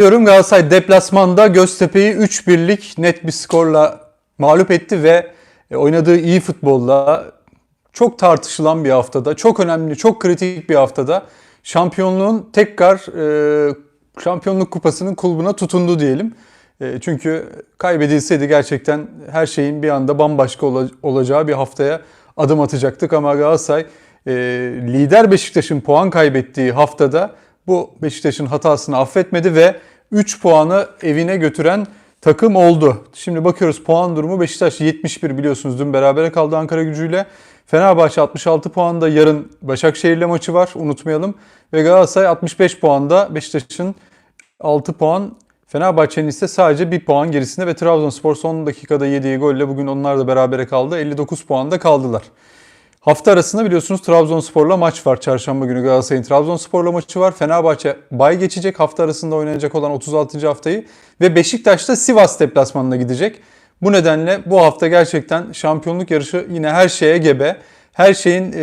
Diyorum Galatasaray deplasmanda Göztepe'yi 3-1'lik net bir skorla mağlup etti ve e, oynadığı iyi futbolla çok tartışılan bir haftada, çok önemli, çok kritik bir haftada şampiyonluğun tekrar e, şampiyonluk kupasının kulbuna tutundu diyelim. E, çünkü kaybedilseydi gerçekten her şeyin bir anda bambaşka ola- olacağı bir haftaya adım atacaktık ama Galatasaray e, lider Beşiktaş'ın puan kaybettiği haftada bu Beşiktaş'ın hatasını affetmedi ve 3 puanı evine götüren takım oldu. Şimdi bakıyoruz puan durumu Beşiktaş 71 biliyorsunuz dün berabere kaldı Ankara gücüyle. Fenerbahçe 66 puanda yarın Başakşehir'le maçı var unutmayalım. Ve Galatasaray 65 puanda Beşiktaş'ın 6 puan Fenerbahçe'nin ise sadece 1 puan gerisinde ve Trabzonspor son dakikada yediği golle bugün onlar da berabere kaldı. 59 puanda kaldılar. Hafta arasında biliyorsunuz Trabzonspor'la maç var. Çarşamba günü Galatasaray'ın Trabzonspor'la maçı var. Fenerbahçe bay geçecek hafta arasında oynanacak olan 36. haftayı ve Beşiktaş da Sivas deplasmanına gidecek. Bu nedenle bu hafta gerçekten şampiyonluk yarışı yine her şeye gebe. Her şeyin e,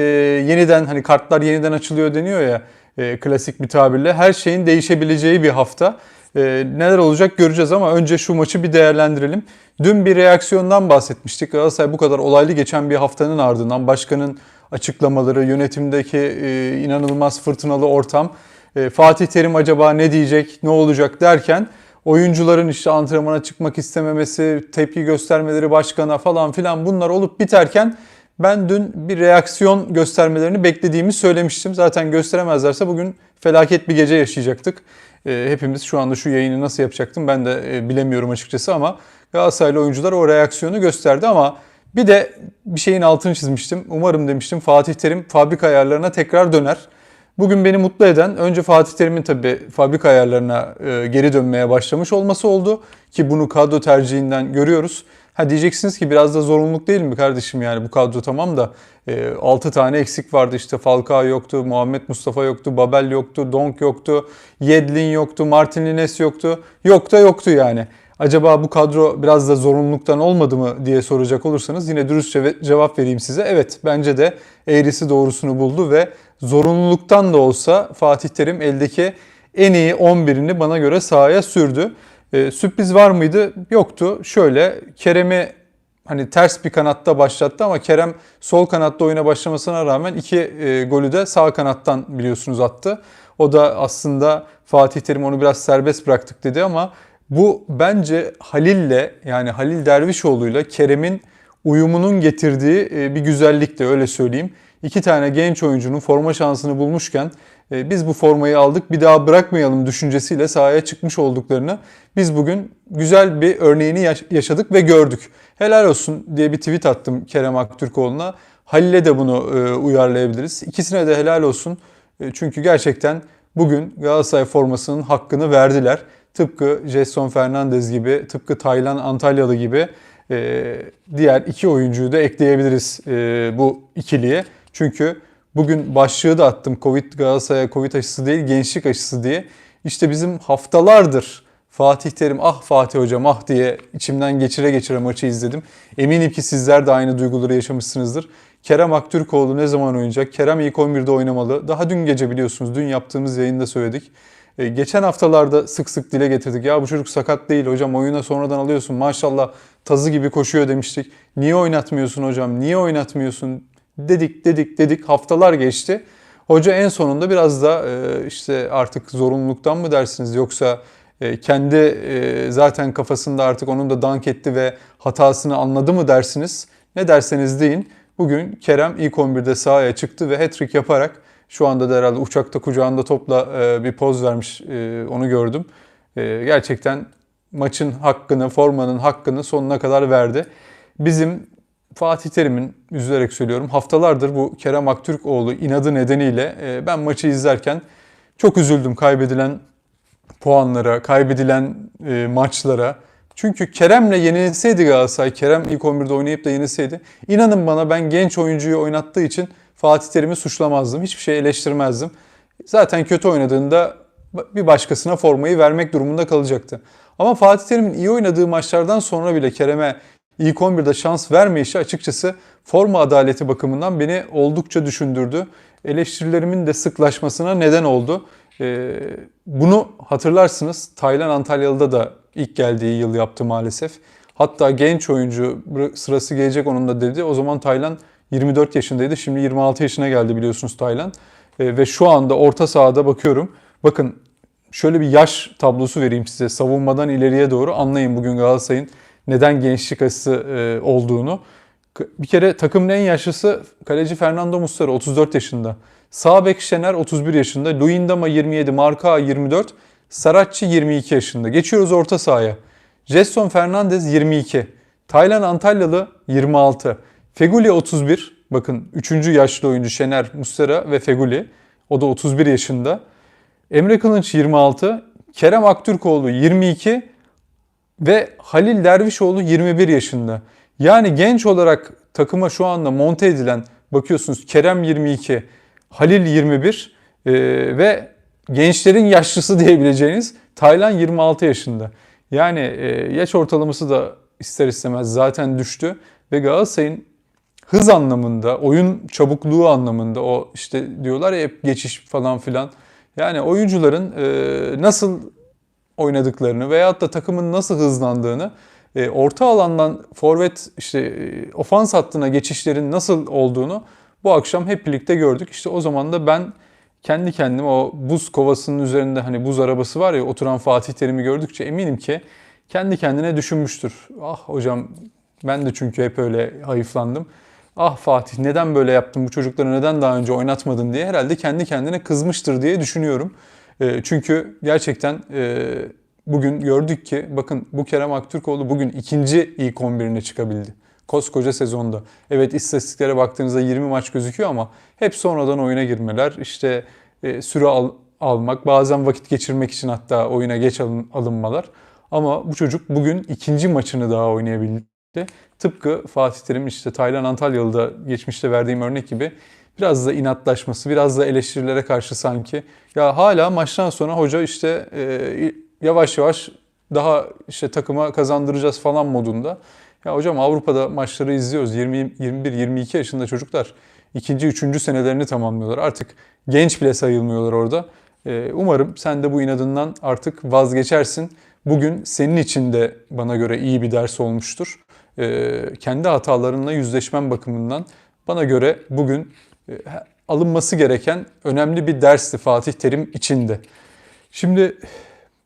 yeniden hani kartlar yeniden açılıyor deniyor ya e, klasik bir tabirle. Her şeyin değişebileceği bir hafta. E, neler olacak göreceğiz ama önce şu maçı bir değerlendirelim. Dün bir reaksiyondan bahsetmiştik. Galatasaray bu kadar olaylı geçen bir haftanın ardından başkanın açıklamaları, yönetimdeki e, inanılmaz fırtınalı ortam, e, Fatih Terim acaba ne diyecek, ne olacak derken oyuncuların işte antrenmana çıkmak istememesi, tepki göstermeleri başkana falan filan bunlar olup biterken ben dün bir reaksiyon göstermelerini beklediğimi söylemiştim. Zaten gösteremezlerse bugün felaket bir gece yaşayacaktık. E, hepimiz şu anda şu yayını nasıl yapacaktım ben de e, bilemiyorum açıkçası ama Galatasaraylı oyuncular o reaksiyonu gösterdi ama bir de bir şeyin altını çizmiştim. Umarım demiştim Fatih Terim fabrika ayarlarına tekrar döner. Bugün beni mutlu eden önce Fatih Terim'in tabii fabrika ayarlarına e, geri dönmeye başlamış olması oldu. Ki bunu kadro tercihinden görüyoruz. Ha diyeceksiniz ki biraz da zorunluluk değil mi kardeşim yani bu kadro tamam da e, 6 tane eksik vardı işte Falcao yoktu, Muhammed Mustafa yoktu, Babel yoktu, Donk yoktu, Yedlin yoktu, Martin Lines yoktu. Yok da yoktu yani. Acaba bu kadro biraz da zorunluluktan olmadı mı diye soracak olursanız yine dürüstçe cevap vereyim size. Evet bence de eğrisi doğrusunu buldu ve zorunluluktan da olsa Fatih Terim eldeki en iyi 11'ini bana göre sahaya sürdü. Ee, sürpriz var mıydı? Yoktu. Şöyle Kerem'i hani ters bir kanatta başlattı ama Kerem sol kanatta oyuna başlamasına rağmen iki e, golü de sağ kanattan biliyorsunuz attı. O da aslında Fatih Terim onu biraz serbest bıraktık dedi ama bu bence Halil'le yani Halil Dervişoğlu'yla Kerem'in uyumunun getirdiği e, bir güzellik de öyle söyleyeyim. İki tane genç oyuncunun forma şansını bulmuşken e, biz bu formayı aldık bir daha bırakmayalım düşüncesiyle sahaya çıkmış olduklarını biz bugün güzel bir örneğini yaş- yaşadık ve gördük. Helal olsun diye bir tweet attım Kerem Aktürkoğlu'na. Halil'e de bunu e, uyarlayabiliriz. İkisine de helal olsun. E, Çünkü gerçekten bugün Galatasaray formasının hakkını verdiler. Tıpkı Jason Fernandez gibi, tıpkı Taylan Antalyalı gibi diğer iki oyuncuyu da ekleyebiliriz bu ikiliye. Çünkü bugün başlığı da attım Covid Galatasaray'a Covid aşısı değil gençlik aşısı diye. İşte bizim haftalardır Fatih Terim ah Fatih hocam ah diye içimden geçire geçire maçı izledim. Eminim ki sizler de aynı duyguları yaşamışsınızdır. Kerem Aktürkoğlu ne zaman oynayacak? Kerem ilk 11'de oynamalı. Daha dün gece biliyorsunuz dün yaptığımız yayında söyledik. E, geçen haftalarda sık sık dile getirdik. Ya bu çocuk sakat değil hocam oyuna sonradan alıyorsun maşallah tazı gibi koşuyor demiştik. Niye oynatmıyorsun hocam niye oynatmıyorsun dedik dedik dedik haftalar geçti. Hoca en sonunda biraz da e, işte artık zorunluluktan mı dersiniz yoksa e, kendi e, zaten kafasında artık onun da dank etti ve hatasını anladı mı dersiniz? Ne derseniz deyin. Bugün Kerem ilk 11'de sahaya çıktı ve hat-trick yaparak şu anda da herhalde uçakta kucağında topla bir poz vermiş onu gördüm. Gerçekten maçın hakkını, formanın hakkını sonuna kadar verdi. Bizim Fatih Terim'in üzülerek söylüyorum haftalardır bu Kerem Aktürkoğlu inadı nedeniyle e, ben maçı izlerken çok üzüldüm kaybedilen puanlara, kaybedilen e, maçlara. Çünkü Kerem'le yenilseydi Galatasaray, Kerem ilk 11'de oynayıp da yenilseydi inanın bana ben genç oyuncuyu oynattığı için Fatih Terim'i suçlamazdım. Hiçbir şey eleştirmezdim. Zaten kötü oynadığında bir başkasına formayı vermek durumunda kalacaktı. Ama Fatih Terim'in iyi oynadığı maçlardan sonra bile Kerem'e ilk 11'de şans vermeyişi açıkçası forma adaleti bakımından beni oldukça düşündürdü. Eleştirilerimin de sıklaşmasına neden oldu. E, bunu hatırlarsınız. Taylan Antalyalı'da da ilk geldiği yıl yaptı maalesef. Hatta genç oyuncu sırası gelecek onun da dedi. O zaman Taylan 24 yaşındaydı. Şimdi 26 yaşına geldi biliyorsunuz Taylan. E, ve şu anda orta sahada bakıyorum. Bakın şöyle bir yaş tablosu vereyim size. Savunmadan ileriye doğru anlayın bugün Galatasaray'ın neden gençlik açısı e, olduğunu. Bir kere takımın en yaşlısı kaleci Fernando Muslera 34 yaşında. Sağ bek Şener 31 yaşında. Luyendama 27, Marka 24, Saratçı 22 yaşında. Geçiyoruz orta sahaya. Jetson Fernandez 22. Taylan Antalyalı 26. Feguli 31. Bakın 3. yaşlı oyuncu Şener Muslera ve Feguli. O da 31 yaşında. Emre Kılınç 26. Kerem Aktürkoğlu 22 ve Halil Dervişoğlu 21 yaşında. Yani genç olarak takıma şu anda monte edilen bakıyorsunuz Kerem 22, Halil 21 e, ve gençlerin yaşlısı diyebileceğiniz Taylan 26 yaşında. Yani e, yaş ortalaması da ister istemez zaten düştü ve Galatasaray'ın hız anlamında, oyun çabukluğu anlamında o işte diyorlar ya hep geçiş falan filan. Yani oyuncuların e, nasıl oynadıklarını veyahut da takımın nasıl hızlandığını e, orta alandan forvet işte e, ofans hattına geçişlerin nasıl olduğunu bu akşam hep birlikte gördük. İşte o zaman da ben kendi kendime o buz kovasının üzerinde hani buz arabası var ya oturan Fatih Terim'i gördükçe eminim ki kendi kendine düşünmüştür. Ah hocam ben de çünkü hep öyle hayıflandım. Ah Fatih neden böyle yaptın bu çocukları neden daha önce oynatmadın diye herhalde kendi kendine kızmıştır diye düşünüyorum. E, çünkü gerçekten e, bugün gördük ki bakın bu Kerem Aktürkoğlu bugün ikinci ilk 11'ine çıkabildi. Koskoca sezonda. Evet istatistiklere baktığınızda 20 maç gözüküyor ama hep sonradan oyuna girmeler, işte e, süre al, almak, bazen vakit geçirmek için hatta oyuna geç alın, alınmalar. Ama bu çocuk bugün ikinci maçını daha oynayabildi. Tıpkı Fatih Terim işte Taylan Antalyalı'da geçmişte verdiğim örnek gibi biraz da inatlaşması, biraz da eleştirilere karşı sanki. Ya hala maçtan sonra hoca işte e, yavaş yavaş daha işte takıma kazandıracağız falan modunda. Ya hocam Avrupa'da maçları izliyoruz. 20 21 22 yaşında çocuklar ikinci, üçüncü senelerini tamamlıyorlar. Artık genç bile sayılmıyorlar orada. E, umarım sen de bu inadından artık vazgeçersin. Bugün senin için de bana göre iyi bir ders olmuştur. E, kendi hatalarınla yüzleşmen bakımından bana göre bugün alınması gereken önemli bir dersti Fatih Terim içinde. Şimdi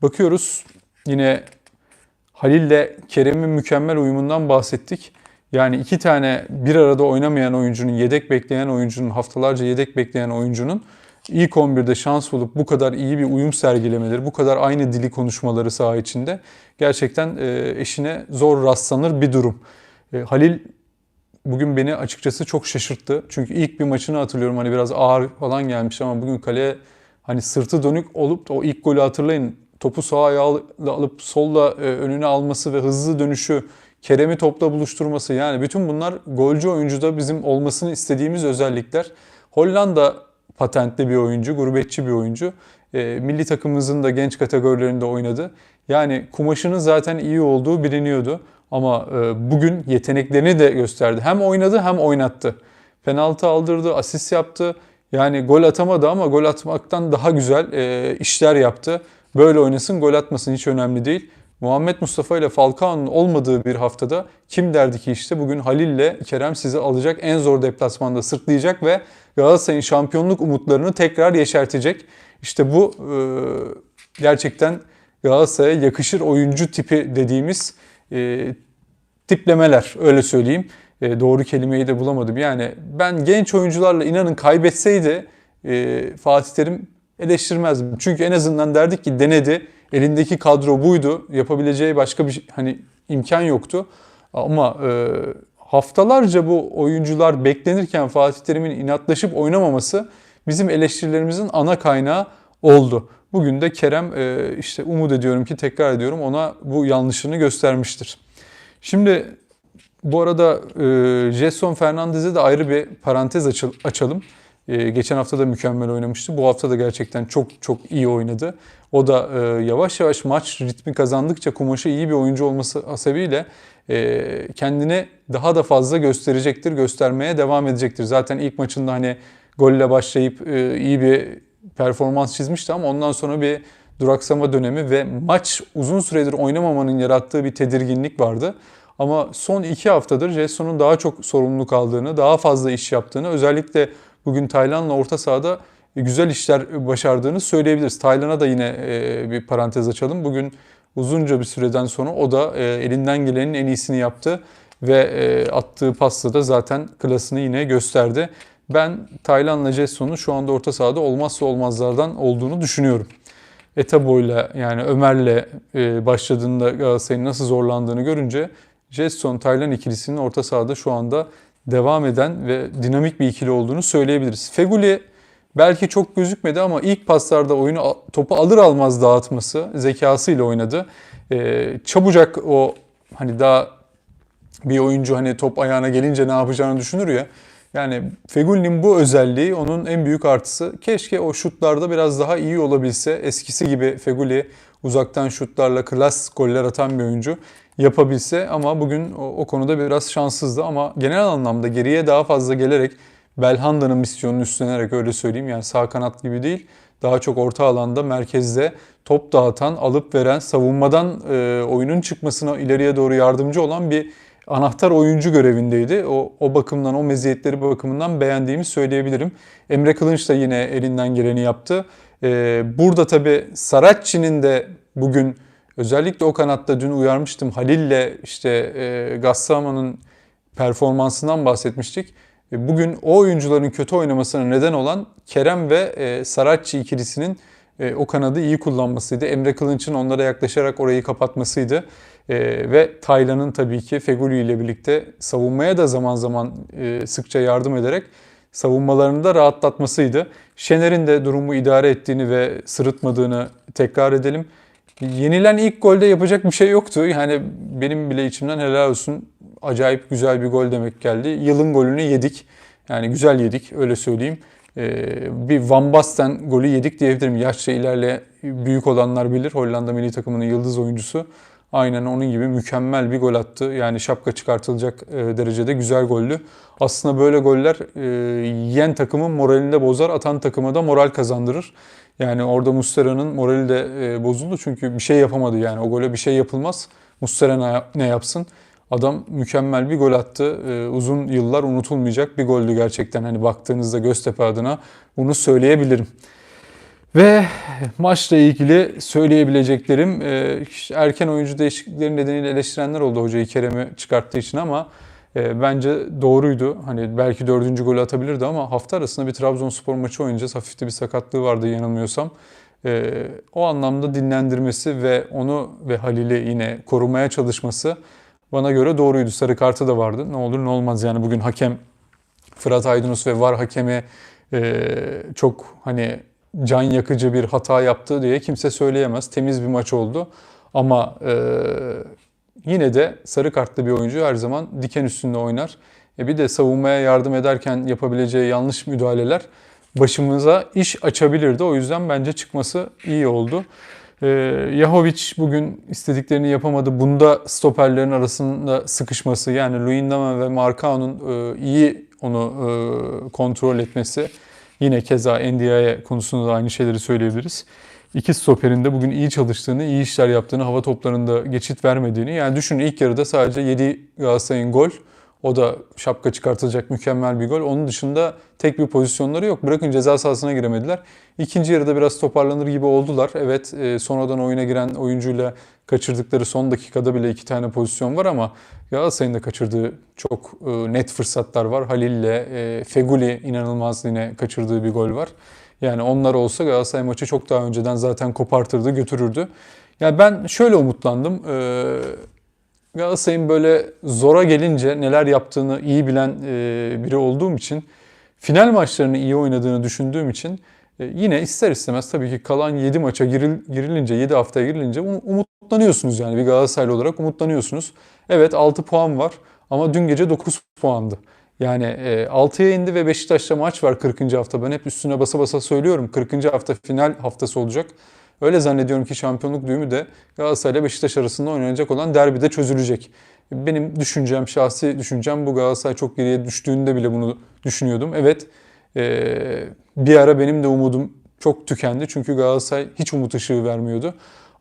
bakıyoruz yine Halil ile Kerem'in mükemmel uyumundan bahsettik. Yani iki tane bir arada oynamayan oyuncunun, yedek bekleyen oyuncunun, haftalarca yedek bekleyen oyuncunun ilk 11'de şans bulup bu kadar iyi bir uyum sergilemeleri, bu kadar aynı dili konuşmaları saha içinde gerçekten e, eşine zor rastlanır bir durum. E, Halil bugün beni açıkçası çok şaşırttı. Çünkü ilk bir maçını hatırlıyorum hani biraz ağır falan gelmiş ama bugün kaleye hani sırtı dönük olup o ilk golü hatırlayın. Topu sağ ayağıyla alıp solla e, önüne alması ve hızlı dönüşü Kerem'i topla buluşturması yani bütün bunlar golcü oyuncuda bizim olmasını istediğimiz özellikler. Hollanda patentli bir oyuncu, gurbetçi bir oyuncu. E, milli takımımızın da genç kategorilerinde oynadı. Yani kumaşının zaten iyi olduğu biliniyordu. Ama e, bugün yeteneklerini de gösterdi. Hem oynadı hem oynattı. Penaltı aldırdı, asist yaptı. Yani gol atamadı ama gol atmaktan daha güzel e, işler yaptı. Böyle oynasın, gol atmasın hiç önemli değil. Muhammed Mustafa ile Falcao'nun olmadığı bir haftada kim derdi ki işte bugün Halil ile Kerem sizi alacak en zor deplasmanda sırtlayacak ve Galatasaray'ın şampiyonluk umutlarını tekrar yeşertecek. İşte bu e, gerçekten Galatasaray'a yakışır oyuncu tipi dediğimiz e, tiplemeler öyle söyleyeyim. E, doğru kelimeyi de bulamadım. Yani ben genç oyuncularla inanın kaybetseydi e, Fatih Terim eleştirmezdim. Çünkü en azından derdik ki denedi. Elindeki kadro buydu. Yapabileceği başka bir hani imkan yoktu. Ama e, haftalarca bu oyuncular beklenirken Fatih Terim'in inatlaşıp oynamaması bizim eleştirilerimizin ana kaynağı oldu. Bugün de Kerem e, işte umut ediyorum ki tekrar ediyorum ona bu yanlışını göstermiştir. Şimdi bu arada e, Jason Fernandez'e de ayrı bir parantez açalım. E, geçen hafta da mükemmel oynamıştı. Bu hafta da gerçekten çok çok iyi oynadı. O da yavaş yavaş maç ritmi kazandıkça kumaşı iyi bir oyuncu olması hasebiyle kendini daha da fazla gösterecektir, göstermeye devam edecektir. Zaten ilk maçında hani golle başlayıp iyi bir performans çizmişti ama ondan sonra bir duraksama dönemi ve maç uzun süredir oynamamanın yarattığı bir tedirginlik vardı. Ama son iki haftadır Jesson'un daha çok sorumluluk aldığını, daha fazla iş yaptığını, özellikle bugün Taylan'la orta sahada güzel işler başardığını söyleyebiliriz. Taylan'a da yine e, bir parantez açalım. Bugün uzunca bir süreden sonra o da e, elinden gelenin en iyisini yaptı ve e, attığı pasla da zaten klasını yine gösterdi. Ben Taylan'la Jesson'un şu anda orta sahada olmazsa olmazlardan olduğunu düşünüyorum. Etabo'yla yani Ömer'le e, başladığında Galatasaray'ın nasıl zorlandığını görünce Jetson Taylan ikilisinin orta sahada şu anda devam eden ve dinamik bir ikili olduğunu söyleyebiliriz. Feguli belki çok gözükmedi ama ilk paslarda oyunu topu alır almaz dağıtması zekasıyla oynadı. Ee, çabucak o hani daha bir oyuncu hani top ayağına gelince ne yapacağını düşünür ya. Yani Feguli'nin bu özelliği onun en büyük artısı. Keşke o şutlarda biraz daha iyi olabilse. Eskisi gibi Feguli uzaktan şutlarla klas goller atan bir oyuncu yapabilse ama bugün o, o konuda biraz şanssızdı ama genel anlamda geriye daha fazla gelerek Belhanda'nın misyonunu üstlenerek öyle söyleyeyim yani sağ kanat gibi değil daha çok orta alanda merkezde top dağıtan, alıp veren, savunmadan e, oyunun çıkmasına ileriye doğru yardımcı olan bir anahtar oyuncu görevindeydi. O, o bakımdan, o meziyetleri bakımından beğendiğimi söyleyebilirim. Emre Kılınç da yine elinden geleni yaptı. E, burada tabii Saracchi'nin de bugün özellikle o kanatta dün uyarmıştım. Halil'le işte e, Gassama'nın performansından bahsetmiştik. E, bugün o oyuncuların kötü oynamasına neden olan Kerem ve e, Saracchi ikilisinin e, o kanadı iyi kullanmasıydı. Emre Kılınç'ın onlara yaklaşarak orayı kapatmasıydı. E, ve Taylan'ın tabii ki Feguli ile birlikte savunmaya da zaman zaman e, sıkça yardım ederek savunmalarını da rahatlatmasıydı. Şener'in de durumu idare ettiğini ve sırıtmadığını tekrar edelim. Yenilen ilk golde yapacak bir şey yoktu. Yani benim bile içimden helal olsun acayip güzel bir gol demek geldi. Yılın golünü yedik. Yani güzel yedik öyle söyleyeyim. Ee, bir Van Basten golü yedik diyebilirim. Yaşça ilerle büyük olanlar bilir. Hollanda milli takımının yıldız oyuncusu. Aynen onun gibi mükemmel bir gol attı. Yani şapka çıkartılacak e, derecede güzel gollü. Aslında böyle goller e, yen takımın moralinde bozar, atan takıma da moral kazandırır. Yani orada Muslera'nın morali de e, bozuldu çünkü bir şey yapamadı yani. O gole bir şey yapılmaz. Muslera ne yapsın? Adam mükemmel bir gol attı. Uzun yıllar unutulmayacak bir goldü gerçekten. Hani baktığınızda Göztepe adına bunu söyleyebilirim. Ve maçla ilgili söyleyebileceklerim e, erken oyuncu değişiklikleri nedeniyle eleştirenler oldu hocayı Kerem'i çıkarttığı için ama e, bence doğruydu. Hani belki dördüncü golü atabilirdi ama hafta arasında bir Trabzonspor maçı oynayacağız. Hafif de bir sakatlığı vardı yanılmıyorsam. E, o anlamda dinlendirmesi ve onu ve Halil'i yine korumaya çalışması bana göre doğruydu. Sarı kartı da vardı. Ne olur ne olmaz yani bugün hakem Fırat Aydınus ve VAR hakemi çok hani can yakıcı bir hata yaptı diye kimse söyleyemez. Temiz bir maç oldu. Ama e, yine de sarı kartlı bir oyuncu her zaman diken üstünde oynar. E bir de savunmaya yardım ederken yapabileceği yanlış müdahaleler başımıza iş açabilirdi. O yüzden bence çıkması iyi oldu. Ee, Yahovic bugün istediklerini yapamadı. Bunda stoperlerin arasında sıkışması yani Luyendama ve Marcao'nun e, iyi onu e, kontrol etmesi. Yine keza NDI'ye konusunda da aynı şeyleri söyleyebiliriz. İki stoperin de bugün iyi çalıştığını, iyi işler yaptığını, hava toplarında geçit vermediğini. Yani düşünün ilk yarıda sadece 7 Galatasaray'ın gol, o da şapka çıkartılacak mükemmel bir gol. Onun dışında tek bir pozisyonları yok. Bırakın ceza sahasına giremediler. İkinci yarıda biraz toparlanır gibi oldular. Evet e, sonradan oyuna giren oyuncuyla kaçırdıkları son dakikada bile iki tane pozisyon var ama Galatasaray'ın da kaçırdığı çok e, net fırsatlar var. Halil'le e, Feguli inanılmaz yine kaçırdığı bir gol var. Yani onlar olsa Galatasaray maçı çok daha önceden zaten kopartırdı, götürürdü. Yani ben şöyle umutlandım. Galatasaray'ın böyle zora gelince neler yaptığını iyi bilen e, biri olduğum için final maçlarını iyi oynadığını düşündüğüm için e, yine ister istemez tabii ki kalan 7 maça giril, girilince 7 haftaya girilince umutlanıyorsunuz yani bir Galatasaraylı olarak umutlanıyorsunuz. Evet 6 puan var ama dün gece 9 puandı. Yani e, 6'ya indi ve Beşiktaş'ta maç var 40. hafta. Ben hep üstüne basa basa söylüyorum. 40. hafta final haftası olacak. Öyle zannediyorum ki şampiyonluk düğümü de Galatasaray ile Beşiktaş arasında oynanacak olan derbide çözülecek. Benim düşüncem, şahsi düşüncem bu Galatasaray çok geriye düştüğünde bile bunu düşünüyordum. Evet bir ara benim de umudum çok tükendi. Çünkü Galatasaray hiç umut ışığı vermiyordu.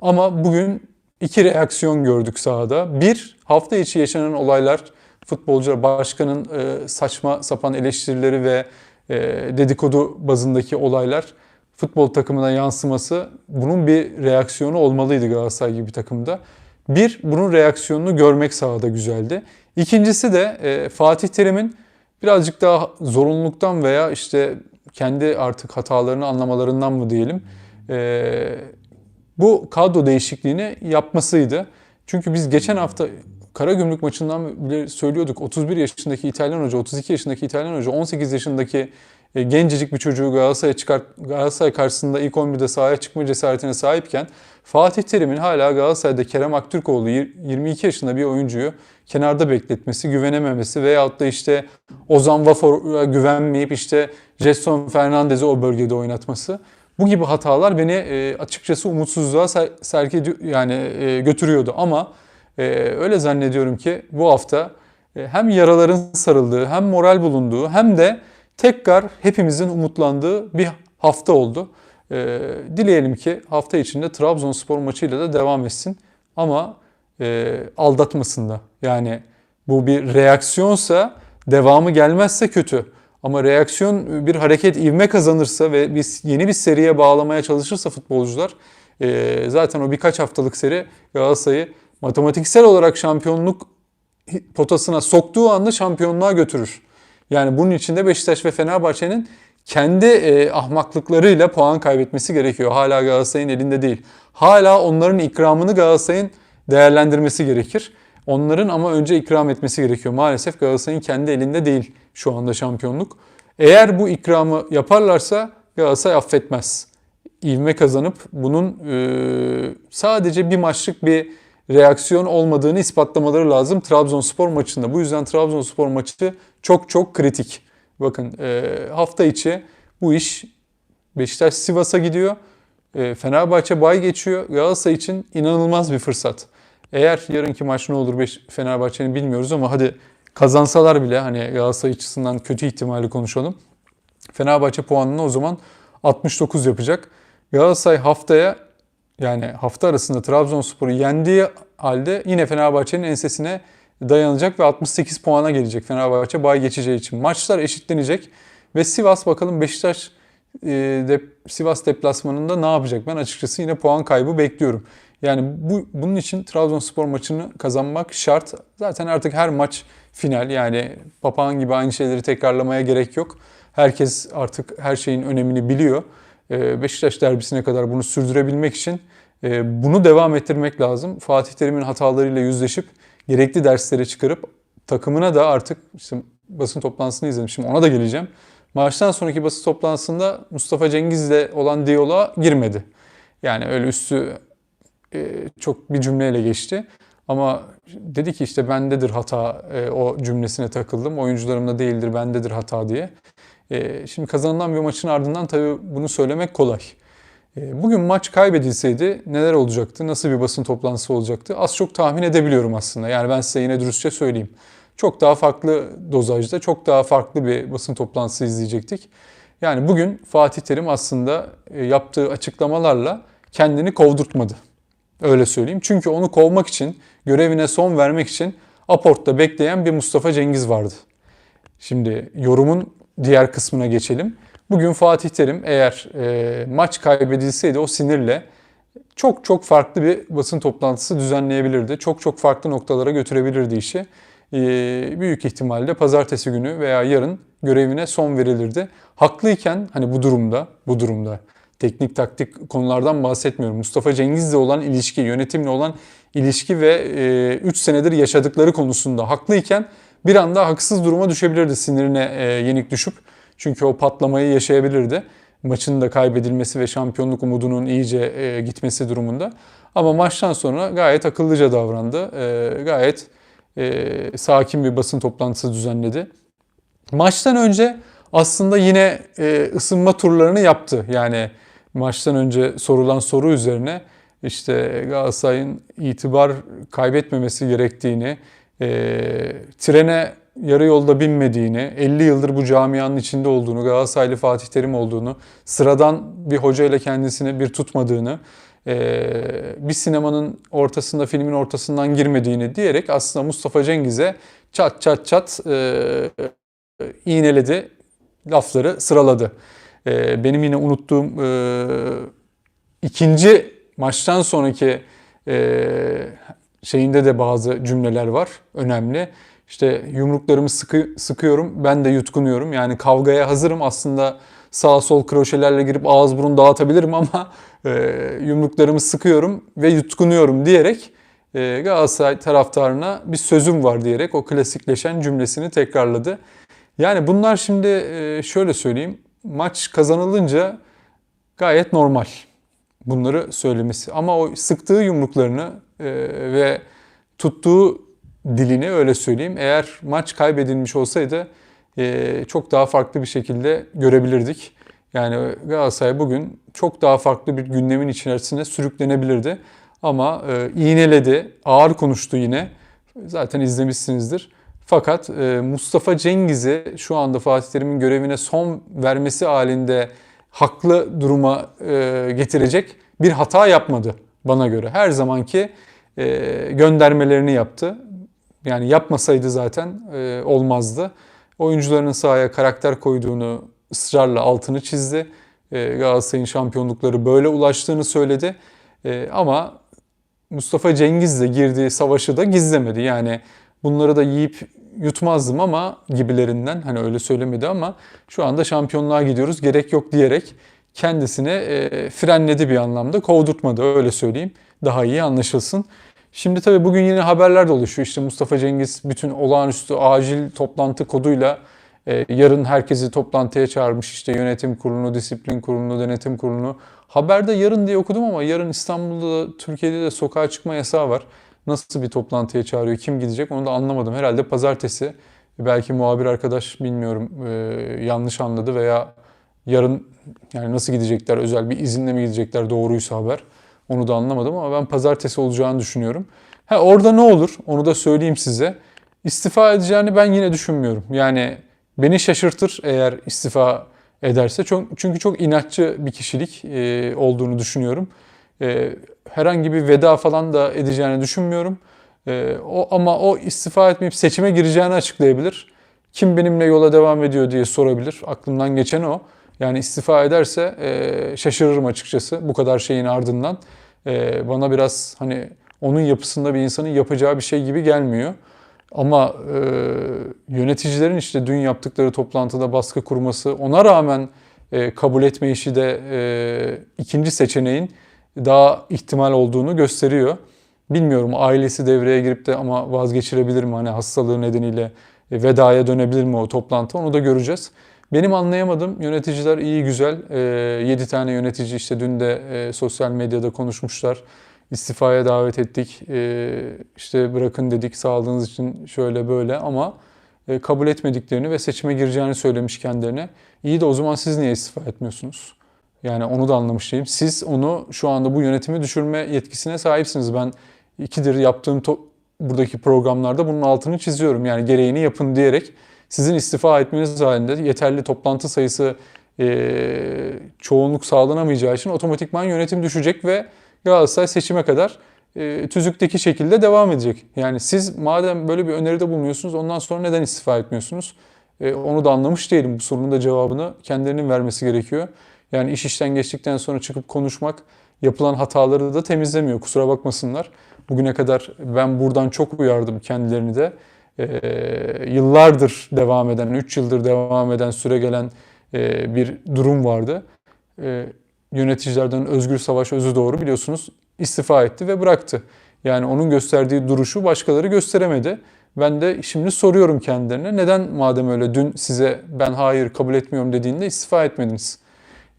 Ama bugün iki reaksiyon gördük sahada. Bir, hafta içi yaşanan olaylar, futbolcular, başkanın saçma sapan eleştirileri ve e, dedikodu bazındaki olaylar futbol takımına yansıması bunun bir reaksiyonu olmalıydı Galatasaray gibi bir takımda. Bir, bunun reaksiyonunu görmek sahada güzeldi. İkincisi de e, Fatih Terim'in birazcık daha zorunluluktan veya işte kendi artık hatalarını anlamalarından mı diyelim e, bu kadro değişikliğini yapmasıydı. Çünkü biz geçen hafta Karagümrük maçından bile söylüyorduk 31 yaşındaki İtalyan hoca, 32 yaşındaki İtalyan hoca, 18 yaşındaki e, gencecik bir çocuğu Galatasaray'a çıkart Galatasaray karşısında ilk 11'de sahaya çıkma cesaretine sahipken Fatih Terim'in hala Galatasaray'da Kerem Aktürkoğlu 22 yaşında bir oyuncuyu kenarda bekletmesi, güvenememesi veyahut da işte Ozan Vafor'a güvenmeyip işte Jetson Fernandez'i o bölgede oynatması. Bu gibi hatalar beni e, açıkçası umutsuzluğa ediyor yani e, götürüyordu ama e, öyle zannediyorum ki bu hafta e, hem yaraların sarıldığı hem moral bulunduğu hem de tekrar hepimizin umutlandığı bir hafta oldu. E, dileyelim ki hafta içinde Trabzonspor maçıyla da devam etsin ama e, aldatmasın da. Yani bu bir reaksiyonsa devamı gelmezse kötü. Ama reaksiyon bir hareket ivme kazanırsa ve biz yeni bir seriye bağlamaya çalışırsa futbolcular e, zaten o birkaç haftalık seri Galatasaray'ı matematiksel olarak şampiyonluk potasına soktuğu anda şampiyonluğa götürür. Yani bunun için de Beşiktaş ve Fenerbahçe'nin kendi e, ahmaklıklarıyla puan kaybetmesi gerekiyor. Hala Galatasaray'ın elinde değil. Hala onların ikramını Galatasaray'ın değerlendirmesi gerekir. Onların ama önce ikram etmesi gerekiyor. Maalesef Galatasaray'ın kendi elinde değil şu anda şampiyonluk. Eğer bu ikramı yaparlarsa Galatasaray affetmez. İvme kazanıp bunun e, sadece bir maçlık bir reaksiyon olmadığını ispatlamaları lazım Trabzonspor maçında. Bu yüzden Trabzonspor maçı çok çok kritik. Bakın e, hafta içi bu iş Beşiktaş Sivas'a gidiyor. E, Fenerbahçe bay geçiyor. Galatasaray için inanılmaz bir fırsat. Eğer yarınki maç ne olur Fenerbahçe'nin bilmiyoruz ama hadi kazansalar bile hani Galatasaray açısından kötü ihtimali konuşalım. Fenerbahçe puanını o zaman 69 yapacak. Galatasaray haftaya yani hafta arasında Trabzonspor'u yendiği halde yine Fenerbahçe'nin ensesine dayanacak ve 68 puana gelecek Fenerbahçe bay geçeceği için. Maçlar eşitlenecek ve Sivas bakalım Beşiktaş e, de, Sivas deplasmanında ne yapacak? Ben açıkçası yine puan kaybı bekliyorum. Yani bu bunun için Trabzonspor maçını kazanmak şart. Zaten artık her maç final yani papağan gibi aynı şeyleri tekrarlamaya gerek yok. Herkes artık her şeyin önemini biliyor. Ee, Beşiktaş derbisine kadar bunu sürdürebilmek için e, bunu devam ettirmek lazım. Fatih Terim'in hatalarıyla yüzleşip gerekli derslere çıkarıp takımına da artık işte basın toplantısını izledim. Şimdi ona da geleceğim. Maçtan sonraki basın toplantısında Mustafa Cengiz'le olan diyaloğa girmedi. Yani öyle üstü e, çok bir cümleyle geçti. Ama dedi ki işte bendedir hata e, o cümlesine takıldım. Oyuncularımda değildir bendedir hata diye. E, şimdi kazanılan bir maçın ardından tabii bunu söylemek kolay. Bugün maç kaybedilseydi neler olacaktı? Nasıl bir basın toplantısı olacaktı? Az çok tahmin edebiliyorum aslında. Yani ben size yine dürüstçe söyleyeyim. Çok daha farklı dozajda, çok daha farklı bir basın toplantısı izleyecektik. Yani bugün Fatih Terim aslında yaptığı açıklamalarla kendini kovdurtmadı. Öyle söyleyeyim. Çünkü onu kovmak için, görevine son vermek için aportta bekleyen bir Mustafa Cengiz vardı. Şimdi yorumun diğer kısmına geçelim. Bugün Fatih Terim eğer e, maç kaybedilseydi o sinirle çok çok farklı bir basın toplantısı düzenleyebilirdi. Çok çok farklı noktalara götürebilirdi işi. E, büyük ihtimalle pazartesi günü veya yarın görevine son verilirdi. Haklıyken hani bu durumda, bu durumda teknik taktik konulardan bahsetmiyorum. Mustafa Cengiz'le olan ilişki, yönetimle olan ilişki ve 3 e, senedir yaşadıkları konusunda haklıyken bir anda haksız duruma düşebilirdi sinirine e, yenik düşüp. Çünkü o patlamayı yaşayabilirdi. Maçın da kaybedilmesi ve şampiyonluk umudunun iyice e, gitmesi durumunda. Ama maçtan sonra gayet akıllıca davrandı. E, gayet e, sakin bir basın toplantısı düzenledi. Maçtan önce aslında yine e, ısınma turlarını yaptı. Yani maçtan önce sorulan soru üzerine işte Galatasaray'ın itibar kaybetmemesi gerektiğini, e, trene yarı yolda binmediğini, 50 yıldır bu camianın içinde olduğunu, Galatasaraylı Fatih Terim olduğunu, sıradan bir hocayla kendisini bir tutmadığını, e, bir sinemanın ortasında, filmin ortasından girmediğini diyerek aslında Mustafa Cengiz'e çat çat çat e, iğneledi, lafları sıraladı. Benim yine unuttuğum ikinci maçtan sonraki şeyinde de bazı cümleler var önemli. İşte yumruklarımı sıkı, sıkıyorum, ben de yutkunuyorum. Yani kavgaya hazırım aslında sağ sol kroşelerle girip ağız burun dağıtabilirim ama e, yumruklarımı sıkıyorum ve yutkunuyorum diyerek e, Galatasaray taraftarına bir sözüm var diyerek o klasikleşen cümlesini tekrarladı. Yani bunlar şimdi e, şöyle söyleyeyim maç kazanılınca gayet normal bunları söylemesi. Ama o sıktığı yumruklarını e, ve tuttuğu dilini öyle söyleyeyim. Eğer maç kaybedilmiş olsaydı e, çok daha farklı bir şekilde görebilirdik. Yani Galatasaray bugün çok daha farklı bir gündemin içerisine sürüklenebilirdi. Ama e, iğneledi, ağır konuştu yine. Zaten izlemişsinizdir. Fakat e, Mustafa Cengiz'i şu anda Fatih Terim'in görevine son vermesi halinde haklı duruma e, getirecek bir hata yapmadı bana göre. Her zamanki göndermelerini yaptı. Yani yapmasaydı zaten e, olmazdı. Oyuncularının sahaya karakter koyduğunu ısrarla altını çizdi. E, Galatasaray'ın şampiyonlukları böyle ulaştığını söyledi. E, ama Mustafa Cengiz de girdiği savaşı da gizlemedi. Yani bunları da yiyip yutmazdım ama gibilerinden hani öyle söylemedi ama şu anda şampiyonluğa gidiyoruz gerek yok diyerek kendisine e, frenledi bir anlamda kovdurtmadı öyle söyleyeyim daha iyi anlaşılsın. Şimdi tabii bugün yine haberler de oluşuyor. İşte Mustafa Cengiz bütün olağanüstü acil toplantı koduyla e, yarın herkesi toplantıya çağırmış. İşte yönetim kurulunu, disiplin kurulunu, denetim kurulunu. Haberde yarın diye okudum ama yarın İstanbul'da, Türkiye'de de sokağa çıkma yasağı var. Nasıl bir toplantıya çağırıyor, kim gidecek onu da anlamadım. Herhalde pazartesi belki muhabir arkadaş bilmiyorum e, yanlış anladı veya yarın yani nasıl gidecekler, özel bir izinle mi gidecekler doğruysa haber. Onu da anlamadım ama ben pazartesi olacağını düşünüyorum. Ha orada ne olur? Onu da söyleyeyim size. İstifa edeceğini ben yine düşünmüyorum. Yani beni şaşırtır eğer istifa ederse. Çünkü çok inatçı bir kişilik e, olduğunu düşünüyorum. E, herhangi bir veda falan da edeceğini düşünmüyorum. E, o ama o istifa etmeyip seçime gireceğini açıklayabilir. Kim benimle yola devam ediyor diye sorabilir. Aklımdan geçen o. Yani istifa ederse e, şaşırırım açıkçası bu kadar şeyin ardından. E, bana biraz hani onun yapısında bir insanın yapacağı bir şey gibi gelmiyor. Ama e, yöneticilerin işte dün yaptıkları toplantıda baskı kurması, ona rağmen e, kabul etme işi de e, ikinci seçeneğin daha ihtimal olduğunu gösteriyor. Bilmiyorum ailesi devreye girip de ama vazgeçirebilir mi? Hani hastalığı nedeniyle e, vedaya dönebilir mi o toplantı? Onu da göreceğiz. Benim anlayamadım. Yöneticiler iyi güzel. E, 7 tane yönetici işte dün de e, sosyal medyada konuşmuşlar. İstifaya davet ettik. E, işte bırakın dedik sağlığınız için şöyle böyle ama e, kabul etmediklerini ve seçime gireceğini söylemiş kendilerine. İyi de o zaman siz niye istifa etmiyorsunuz? Yani onu da anlamış değilim. Siz onu şu anda bu yönetimi düşürme yetkisine sahipsiniz. Ben ikidir yaptığım buradaki programlarda bunun altını çiziyorum. Yani gereğini yapın diyerek sizin istifa etmeniz halinde yeterli toplantı sayısı e, çoğunluk sağlanamayacağı için otomatikman yönetim düşecek ve Galatasaray seçime kadar e, tüzükteki şekilde devam edecek. Yani siz madem böyle bir öneride bulunuyorsunuz ondan sonra neden istifa etmiyorsunuz? E, onu da anlamış değilim. Bu sorunun da cevabını kendilerinin vermesi gerekiyor. Yani iş işten geçtikten sonra çıkıp konuşmak yapılan hataları da temizlemiyor. Kusura bakmasınlar. Bugüne kadar ben buradan çok uyardım kendilerini de. Ee, yıllardır devam eden, 3 yıldır devam eden süre gelen e, bir durum vardı. E, yöneticilerden Özgür Savaş Özü doğru biliyorsunuz istifa etti ve bıraktı. Yani onun gösterdiği duruşu başkaları gösteremedi. Ben de şimdi soruyorum kendilerine neden madem öyle dün size ben hayır kabul etmiyorum dediğinde istifa etmediniz?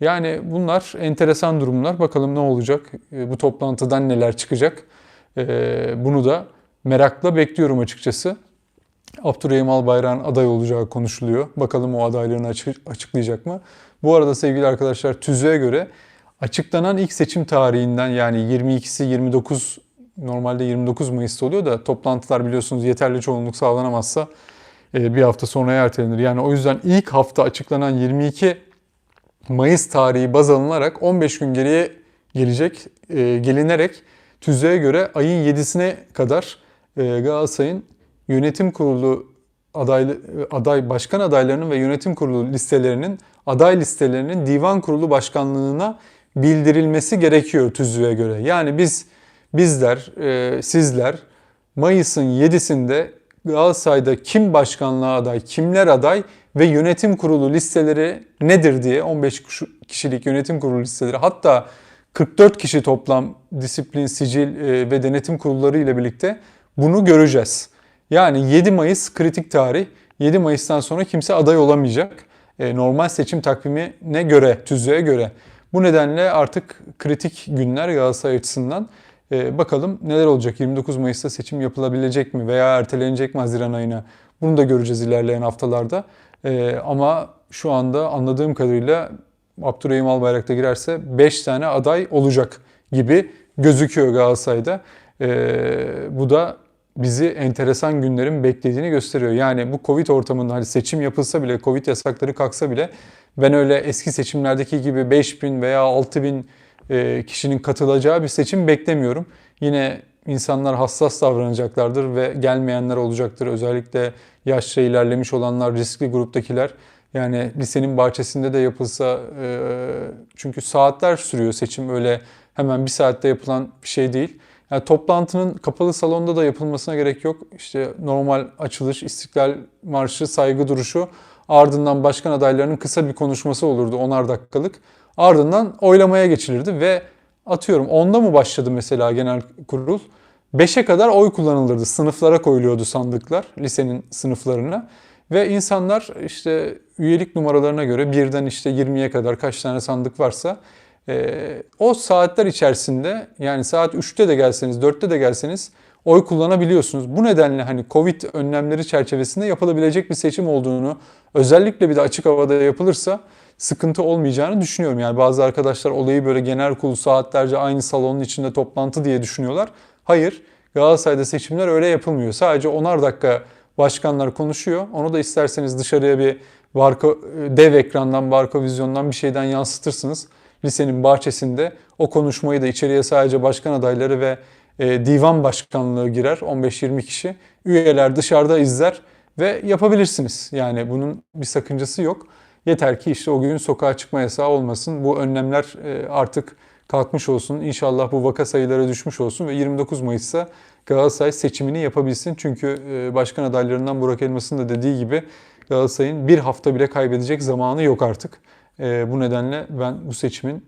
Yani bunlar enteresan durumlar. Bakalım ne olacak? E, bu toplantıdan neler çıkacak? E, bunu da merakla bekliyorum açıkçası. Abdurrahim Albayrak'ın aday olacağı konuşuluyor. Bakalım o adaylığını açıklayacak mı? Bu arada sevgili arkadaşlar tüzüğe göre açıklanan ilk seçim tarihinden yani 22'si 29 normalde 29 Mayıs'ta oluyor da toplantılar biliyorsunuz yeterli çoğunluk sağlanamazsa e, bir hafta sonraya ertelenir. Yani o yüzden ilk hafta açıklanan 22 Mayıs tarihi baz alınarak 15 gün geriye gelecek, e, gelinerek tüzüğe göre ayın 7'sine kadar e, Galatasaray'ın yönetim kurulu aday, aday başkan adaylarının ve yönetim kurulu listelerinin aday listelerinin divan kurulu başkanlığına bildirilmesi gerekiyor tüzüğe göre. Yani biz bizler, e, sizler Mayıs'ın 7'sinde Galatasaray'da kim başkanlığa aday, kimler aday ve yönetim kurulu listeleri nedir diye 15 kişilik yönetim kurulu listeleri hatta 44 kişi toplam disiplin, sicil e, ve denetim kurulları ile birlikte bunu göreceğiz. Yani 7 Mayıs kritik tarih. 7 Mayıs'tan sonra kimse aday olamayacak. E, normal seçim takvimine göre, tüzüğe göre. Bu nedenle artık kritik günler Galatasaray açısından. E, bakalım neler olacak? 29 Mayıs'ta seçim yapılabilecek mi veya ertelenecek mi Haziran ayına? Bunu da göreceğiz ilerleyen haftalarda. E, ama şu anda anladığım kadarıyla Abdurrahim Albayrak da girerse 5 tane aday olacak gibi gözüküyor Galatasaray'da. bu da bizi enteresan günlerin beklediğini gösteriyor. Yani bu Covid ortamında hani seçim yapılsa bile, Covid yasakları kalksa bile ben öyle eski seçimlerdeki gibi 5000 veya 6000 e, kişinin katılacağı bir seçim beklemiyorum. Yine insanlar hassas davranacaklardır ve gelmeyenler olacaktır. Özellikle yaşça ilerlemiş olanlar, riskli gruptakiler. Yani lisenin bahçesinde de yapılsa e, çünkü saatler sürüyor seçim öyle hemen bir saatte yapılan bir şey değil. Yani toplantının kapalı salonda da yapılmasına gerek yok. İşte normal açılış, istiklal marşı, saygı duruşu ardından başkan adaylarının kısa bir konuşması olurdu onar dakikalık. Ardından oylamaya geçilirdi ve atıyorum onda mı başladı mesela genel kurul? 5'e kadar oy kullanılırdı. Sınıflara koyuluyordu sandıklar lisenin sınıflarına. Ve insanlar işte üyelik numaralarına göre birden işte 20'ye kadar kaç tane sandık varsa e, o saatler içerisinde yani saat 3'te de gelseniz 4'te de gelseniz oy kullanabiliyorsunuz. Bu nedenle hani Covid önlemleri çerçevesinde yapılabilecek bir seçim olduğunu özellikle bir de açık havada yapılırsa sıkıntı olmayacağını düşünüyorum. Yani bazı arkadaşlar olayı böyle genel kurul saatlerce aynı salonun içinde toplantı diye düşünüyorlar. Hayır Galatasaray'da seçimler öyle yapılmıyor. Sadece onar dakika başkanlar konuşuyor. Onu da isterseniz dışarıya bir barko, dev ekrandan, barko vizyondan bir şeyden yansıtırsınız. Lisenin bahçesinde o konuşmayı da içeriye sadece başkan adayları ve e, divan başkanlığı girer 15-20 kişi. Üyeler dışarıda izler ve yapabilirsiniz. Yani bunun bir sakıncası yok. Yeter ki işte o gün sokağa çıkma yasağı olmasın. Bu önlemler e, artık kalkmış olsun. İnşallah bu vaka sayıları düşmüş olsun ve 29 Mayıs'ta Galatasaray seçimini yapabilsin. Çünkü e, başkan adaylarından Burak Elmas'ın da dediği gibi Galatasaray'ın bir hafta bile kaybedecek zamanı yok artık. E, bu nedenle ben bu seçimin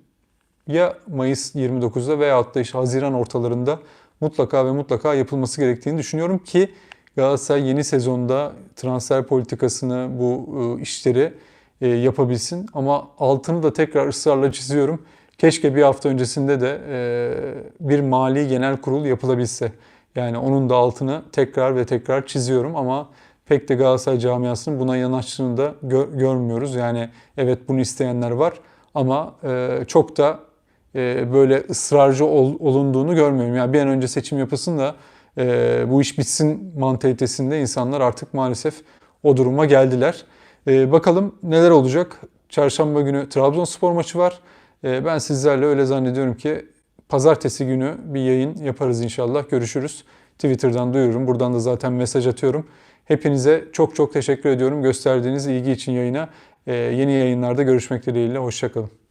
ya Mayıs 29'da veyahut da işte Haziran ortalarında mutlaka ve mutlaka yapılması gerektiğini düşünüyorum ki Galatasaray yeni sezonda transfer politikasını, bu işleri e, yapabilsin. Ama altını da tekrar ısrarla çiziyorum. Keşke bir hafta öncesinde de e, bir mali genel kurul yapılabilse. Yani onun da altını tekrar ve tekrar çiziyorum ama pek de Galatasaray camiasının buna yanaştığını da gö- görmüyoruz. Yani evet bunu isteyenler var ama e, çok da e, böyle ısrarcı ol- olunduğunu görmüyorum. Yani bir an önce seçim yapılsın da e, bu iş bitsin mantalitesinde insanlar artık maalesef o duruma geldiler. E, bakalım neler olacak. Çarşamba günü Trabzonspor maçı var. E, ben sizlerle öyle zannediyorum ki pazartesi günü bir yayın yaparız inşallah. Görüşürüz. Twitter'dan duyururum. Buradan da zaten mesaj atıyorum. Hepinize çok çok teşekkür ediyorum gösterdiğiniz ilgi için yayına. E, yeni yayınlarda görüşmek dileğiyle. Hoşçakalın.